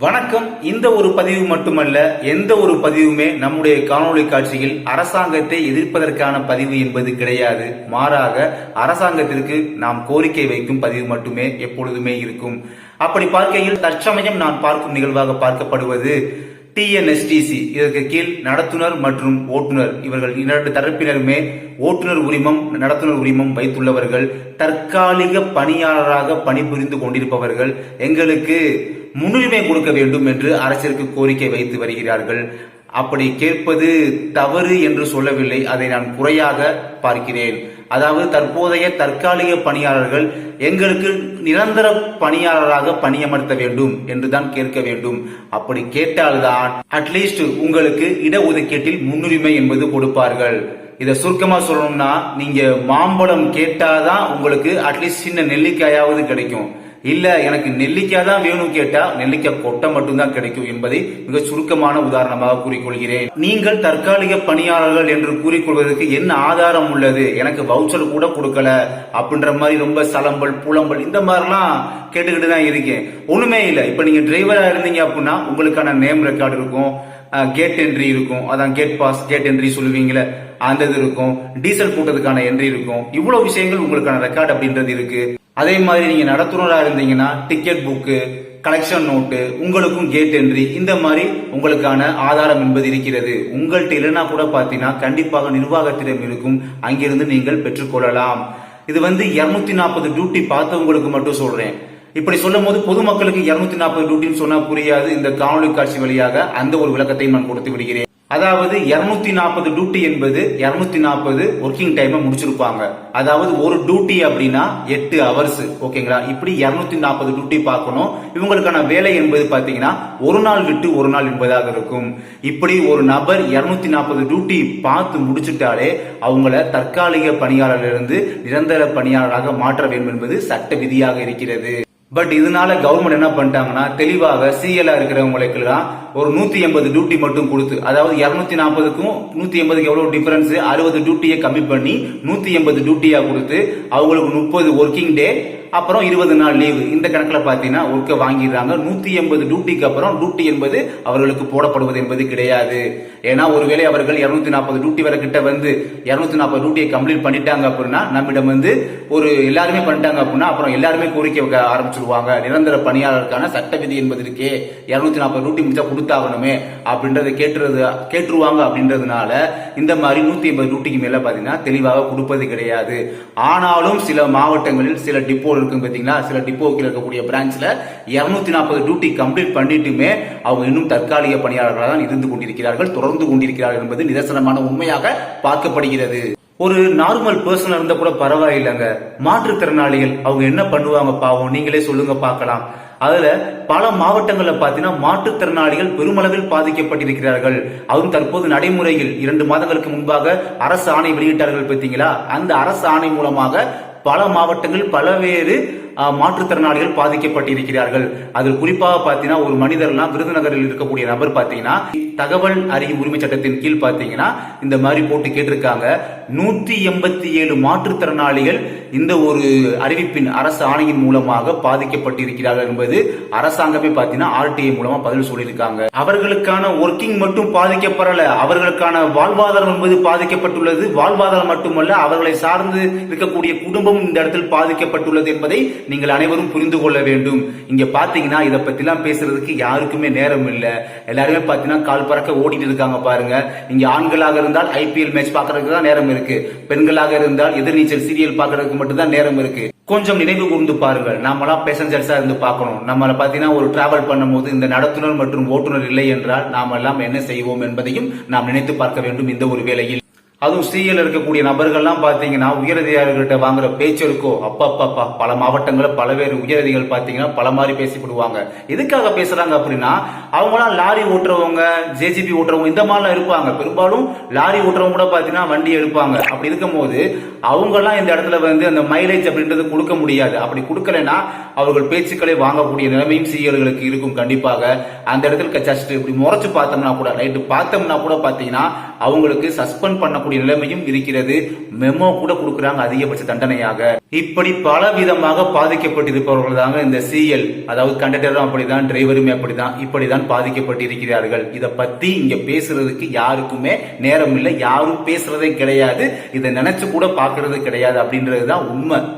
வணக்கம். இந்த ஒரு பதிவு மட்டுமல்ல எந்த ஒரு பதிவுமே நம்முடைய காணொளி காட்சியில் அரசாங்கத்தை எதிர்ப்பதற்கான பதிவு என்பது கிடையாது. மாறாக அரசாங்கத்திற்கு நாம் கோரிக்கை வைக்கும் பதிவு மட்டுமே எப்பொழுதுமே இருக்கும். அப்படி பார்க்கையில் தற்சமயம் நான் பார்க்கும் நிகழ்வாக பார்க்கப்படுவது டிஎன்எஸ்டிசி இதற்கு கீழ் நடத்துனர் மற்றும் ஓட்டுநர் இவர்கள் இரண்டு தரப்பினருமே ஓட்டுநர் உரிமம் நடத்துனர் உரிமம் வைத்துள்ளவர்கள். தற்காலிக பணியாளராக பணிபுரிந்து கொண்டிருப்பவர்கள். எங்களுக்கு முன்னுரிமை கொடுக்க வேண்டும் என்று அரசிற்கு கோரிக்கை வைத்து வருகிறார்கள். அப்படி கேட்பது தவறு என்று சொல்லவில்லை. அதை நான் குறையாக பார்க்கிறேன். அதாவது தற்போதைய தற்காலிக பணியாளர்கள் எங்களுக்கு நிரந்தர பணியாளராக பணியமர்த்த வேண்டும் என்றுதான் கேட்க வேண்டும். அப்படி கேட்டால்தான் அட்லீஸ்ட் உங்களுக்கு இடஒதுக்கீட்டில் முன்னுரிமை என்பது கொடுப்பார்கள். இதை சுருக்கமா சொல்லணும்னா நீங்க மாம்பழம் கேட்டாதான் உங்களுக்கு அட்லீஸ்ட் சின்ன நெல்லிக்காயாவது கிடைக்கும். இல்ல எனக்கு நெல்லிக்காய் தான் வேணும் கேட்டா நெல்லிக்காய் கொட்டை மட்டும்தான் கிடைக்கும் என்பதை மிக சுருக்கமான உதாரணமாக கூறிக்கொள்கிறேன். நீங்கள் தற்காலிக பணியாளர்கள் என்று கூறிக்கொள்வதற்கு என்ன ஆதாரம் உள்ளது? எனக்கு வவுச்சர் கூட கொடுக்கல. அப்படின்ற மாதிரி ரொம்ப சலம்பல் புலம்பல் இந்த மாதிரிலாம் கேட்டுக்கிட்டு தான் இருக்கேன். ஒண்ணுமே இல்லை. இப்ப நீங்க டிரைவரா இருந்தீங்க அப்படின்னா உங்களுக்கான நேம் ரெக்கார்டு இருக்கும் கேட் என்ட்ரி இருக்கும். அதான் கேட் பாஸ் கேட் என்ட்ரி சொல்லுவீங்களே அந்த இது இருக்கும். டீசல் போட்டதுக்கான என்ட்ரி இருக்கும். இவ்வளவு விஷயங்கள் உங்களுக்கான ரெக்கார்டு அப்படின்றது இருக்கு. அதே மாதிரி நீங்க நடத்துனராக இருந்தீங்கன்னா டிக்கெட் புக்கு கலெக்ஷன் நோட்டு உங்களுக்கும் கேட் என்ட்ரி இந்த மாதிரி உங்களுக்கான ஆதாரம் என்பது இருக்கிறது. உங்கள்கிட்ட இல்லைன்னா கூட பார்த்தீங்கன்னா கண்டிப்பாக நிர்வாகத்திடம் இருக்கும். அங்கிருந்து நீங்கள் பெற்றுக்கொள்ளலாம். இது வந்து இருநூத்தி நாற்பது டியூட்டி பார்த்தவங்களுக்கு மட்டும் சொல்றேன். இப்படி சொல்லும் போது பொதுமக்களுக்கு இருநூத்தி நாற்பது டியூட்டின்னு சொன்னா புரியாது. இந்த காணொலி காட்சி வழியாக அந்த ஒரு விளக்கத்தை நான் கொடுத்து விடுகிறேன். அதாவது இருநூத்தி நாற்பது டியூட்டி என்பது இருநூத்தி நாற்பது ஒர்க்கிங் டைமை முடிச்சிருப்பாங்க. அதாவது ஒரு டியூட்டி அப்படின்னா எட்டு ஹவர்ஸ் ஓகேங்களா இப்படி இருநூத்தி நாற்பது டியூட்டி பார்க்கணும். இவங்களுக்கான வேலை என்பது பார்த்தீங்கன்னா ஒரு நாள் விட்டு ஒரு நாள் என்பதாக இருக்கும். இப்படி ஒரு நபர் இருநூத்தி நாற்பது டியூட்டி பார்த்து முடிச்சுட்டாலே அவங்கள தற்காலிக பணியாளரிலிருந்து நிரந்தர பணியாளராக மாற்ற வேண்டும் என்பது சட்ட விதியாக இருக்கிறது. பட் இதனால கவர்மெண்ட் என்ன பண்ணிட்டாங்கன்னா தெளிவாக சிஎல்ஆ இருக்கிறவங்களுக்குலாம் ஒரு நூத்தி எண்பது டியூட்டி மட்டும் கொடுத்து அதாவது இருநூத்தி நாற்பதுக்கும் நூத்தி எண்பதுக்கு எவ்வளவு டிஃபரன்ஸ் அறுபது டியூட்டியை கம்மி பண்ணி நூத்தி எண்பது டியூட்டியா கொடுத்து அவங்களுக்கு முப்பது ஒர்க்கிங் டே அப்புறம் இருபது நாள் லீவு இந்த கணக்கில் பார்த்தீங்கன்னா ஒர்க்கை வாங்கிடுறாங்க. நூத்தி எண்பது டியூட்டிக்கு அப்புறம் டியூட்டி என்பது அவர்களுக்கு போடப்படுவது என்பது கிடையாது. ஏன்னா ஒருவேளை அவர்கள் இருநூத்தி நாற்பது டியூட்டி வரை கிட்ட வந்து இருநூத்தி நாற்பது டியூட்டியை கம்ப்ளீட் பண்ணிட்டாங்க அப்படின்னா நம்மிடம் வந்து ஒரு எல்லாருமே பண்ணிட்டாங்க அப்படின்னா அப்புறம் எல்லாருமே கோரிக்கை ஆரம்பிச்சு சொல்லுவாங்க. நிரந்தர பணியாளருக்கான சட்ட விதி என்பது இருக்கே. இருநூத்தி நாற்பது டியூட்டி முடிச்சா கொடுத்தாகணுமே அப்படின்றத கேட்டுறது கேட்டுருவாங்க அப்படின்றதுனால இந்த மாதிரி நூத்தி ஐம்பது டியூட்டிக்கு மேல பாத்தீங்கன்னா தெளிவாக கொடுப்பது கிடையாது. ஆனாலும் சில மாவட்டங்களில் சில டிப்போ இருக்கும் பாத்தீங்களா? சில டிப்போக்கில் இருக்கக்கூடிய பிரான்ச்ல இருநூத்தி நாற்பது டியூட்டி கம்ப்ளீட் பண்ணிட்டுமே அவங்க இன்னும் தற்காலிக பணியாளர்களாக தான் இருந்து கொண்டிருக்கிறார்கள் தொடர்ந்து கொண்டிருக்கிறார்கள் என்பது நிதர்சனமான உண்மையாக பார்க்கப்படுகிறது. ஒரு நார்மல் பர்சன் இருந்தா கூட பரவாயில்லைங்க. மாற்றுத்திறனாளிகள் அவங்க என்ன பண்ணுவாங்க பாவம்? நீங்களே சொல்லுங்க பார்க்கலாம். அதுல பல மாவட்டங்களில் பார்த்தீங்கன்னா மாற்றுத்திறனாளிகள் பெருமளவில் பாதிக்கப்பட்டிருக்கிறார்கள். அதுவும் தற்போது நடைமுறையில் இரண்டு மாதங்களுக்கு முன்பாக அரசு ஆணை வெளியிட்டார்கள் பார்த்தீங்களா? அந்த அரசு ஆணை மூலமாக பல மாவட்டங்கள் பலவேறு மாற்றுத்திறனாளிகள் பாதிக்கப்பட்டிருக்கிறார்கள். அதில் குறிப்பாக பார்த்தீங்கன்னா ஒரு மனிதர்லாம் விருதுநகரில் இருக்கக்கூடிய நபர் பார்த்தீங்கன்னா தகவல் அறியும் உரிமை சட்டத்தின் கீழ் பார்த்தீங்கன்னா இந்த மாதிரி போட்டு கேட்டிருக்காங்க. நூத்தி எண்பத்தி ஏழு மாற்றுத்திறனாளிகள் இந்த ஒரு அறிவிப்பின் அரசு ஆணையின் மூலமாக பாதிக்கப்பட்டிருக்கிறார்கள் என்பது அரசாங்கமே பார்த்தீங்கன்னா ஆர்டிஐ மூலமா பதில் சொல்லியிருக்காங்க. அவர்களுக்கான ஒர்க்கிங் மட்டும் பாதிக்கப்படல. அவர்களுக்கான வாழ்வாதாரம் என்பது பாதிக்கப்பட்டுள்ளது. வாழ்வாதாரம் மட்டுமல்ல அவர்களை சார்ந்து இருக்கக்கூடிய குடும்பம் இந்த இடத்தில் பாதிக்கப்பட்டுள்ளது என்பதை நீங்கள் அனைவரும் புரிந்து கொள்ள வேண்டும். இங்க பாத்தீங்கன்னா இதை பத்திலாம் பேசுறதுக்கு யாருக்குமே நேரம் இல்லை. எல்லாருமே பாத்தீங்கன்னா கால் பறக்க ஓடிட்டு இருக்காங்க பாருங்க. இங்க ஆண்களாக இருந்தால் ஐபிஎல் மேட்ச் பாக்குறதுக்கு தான் நேரம் இருக்கு. பெண்களாக இருந்தால் எதிர்நீச்சல் சீரியல் பாக்குறதுக்கு மட்டும்தான் நேரம் இருக்கு. கொஞ்சம் நினைவு கூர்ந்து பாருங்கள். நாமெல்லாம் பேசஞ்சர்ஸா இருந்து பார்க்கணும். நம்மளை பாத்தீங்கன்னா ஒரு டிராவல் பண்ணும்போது இந்த நடத்துனர் மற்றும் ஓட்டுநர் இல்லை என்றால் நாம் எல்லாம் என்ன செய்வோம் என்பதையும் நாம் நினைத்து பார்க்க வேண்டும். இந்த ஒரு வேளையில். அதுவும் ஸ்ரீயில் இருக்கக்கூடிய நபர்கள்லாம் பார்த்தீங்கன்னா உயரதிகாரிகள்கிட்ட வாங்குற பேச்சு இருக்கோ அப்பப்பப்பா பல மாவட்டங்களில் பலவேறு உயரதிகள் பார்த்தீங்கன்னா பல மாதிரி பேசிவிடுவாங்க எதுக்காக பேசுறாங்க அப்படின்னா அவங்களாம் லாரி ஓட்டுறவங்க ஜேசிபி ஓட்டுறவங்க இந்த மாதிரிலாம் இருப்பாங்க. பெரும்பாலும் லாரி ஓட்டுறவங்க கூட பார்த்தீங்கன்னா வண்டி எடுப்பாங்க. அப்படி இருக்கும் போது அவங்கெல்லாம் இந்த இடத்துல வந்து அந்த மைலேஜ் அப்படின்றது கொடுக்க முடியாது. அப்படி கொடுக்கலன்னா அவர்கள் பேச்சுக்களை வாங்கக்கூடிய நிலைமையும் சிஎல்களுக்கு இருக்கும் கண்டிப்பாக. அந்த இடத்துல ஜஸ்ட் இப்படி முறைச்சு பார்த்தோம்னா கூட ரைட்டு பார்த்தோம்னா கூட பார்த்தீங்கன்னா அவங்களுக்கு சஸ்பெண்ட் பண்ணக்கூடிய நிலைமையும் இருக்கிறது. மெமோ கூட கொடுக்கறாங்க அதிகபட்ச தண்டனையாக. இப்படி பல விதமாக பாதிக்கப்பட்டிருப்பவர்கள் தாங்க இந்த சிஎல் அதாவது கண்டக்டரும் அப்படிதான் டிரைவருமே அப்படிதான் இப்படிதான் பாதிக்கப்பட்டிருக்கிறார்கள். இதை பத்தி இங்க பேசுறதுக்கு யாருக்குமே நேரம் இல்லை யாரும் பேசுறதே கிடையாது இதை நினைச்சு கூட பாக்குறது கிடையாது அப்படின்றதுதான் உண்மை.